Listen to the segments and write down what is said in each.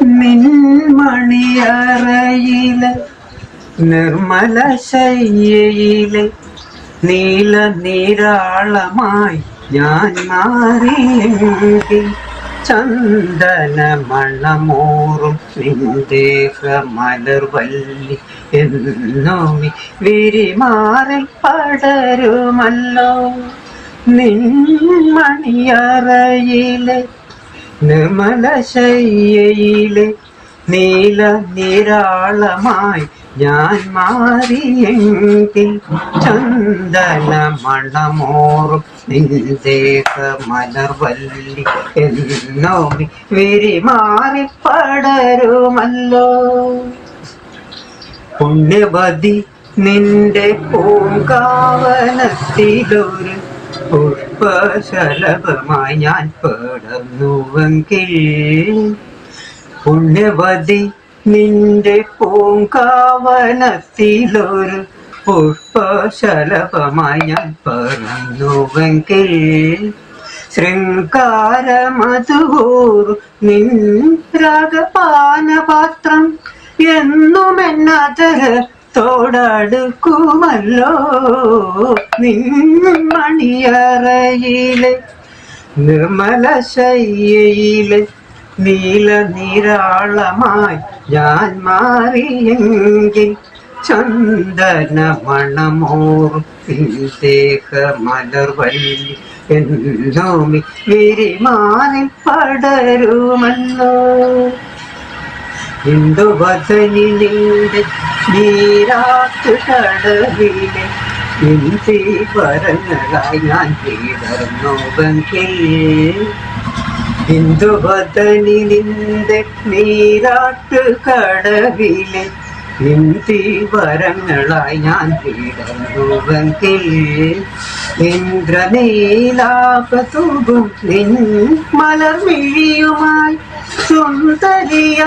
നിൻമണിയറയിലെ നിർമ്മല ശയ്യയിലെ നീല നീരാളമായി ഞാൻ മാറിയെങ്കിൽ ചന്ദന മണമോറും നിന്ദേഹ മലർവല്ലി എന്നോമി വിരിമാറിൽ പടരുമല്ലോ. നിൻമണിയറയിലെ നിർമ്മല ശയ്യയിലെ നീല നിരാളമായി ഞാൻ മാറിയെങ്കിൽ ചന്ദന മണമോറും നിന്ദേഹ മലർവല്ലി എന്നോമി വിരിമാറി പടരുമല്ലോ പുണ്യവതി നിന്റെ പൂങ്കാവനത്തിലൊരു പുഷ്പശലഭമായി ഞാൻ പടർന്നുവെങ്കിൽ പുണ്യവതി നിന്റെ പൂങ്കാവനത്തിലൊരു പുഷ്പശലഭമായി ഞാൻ പറന്നുവെങ്കിൽ ശൃംഗാരമധുകൂർ നിൻ രാഗപാനപാത്രം എന്നും തോടടുക്കുമല്ലോ നിൻമണിയറയിലെ നിർമ്മല ശയ്യയിലെ നീല നിരാളമായി ഞാൻ മാറിയെങ്കിൽ ചന്ദന മണമോറും ദേഹ മലർവല്ലി എന്നോമി വിരിമാനിൽ പടരുമല്ലോ ഇന്ദുവദനിലിന്റെ നീരാത്ത് ഞാൻ ഇന്ദുവദനിലിന്റെ നീരാട്ട് കടവിലെ വരങ്ങളായി ഞാൻ ഇന്ദ്രനീലാപതൂകും നിൻ മലർമിഴിയുമായി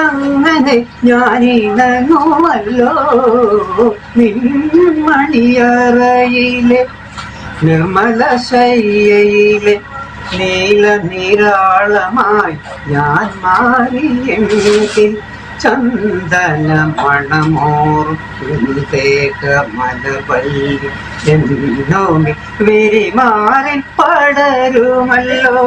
അങ്ങനെ ഞാനിണങ്ങുമല്ലോ. നിൻമണിയറയിലെ നിർമ്മല ശയ്യയിലെ നീല നിരാളമായി ഞാൻ മാറിയെങ്കിൽ ചന്ദന മണമോർക്കും മലപല്ലി എന്നോമി വിരിമാറിൽ പടരുമല്ലോ.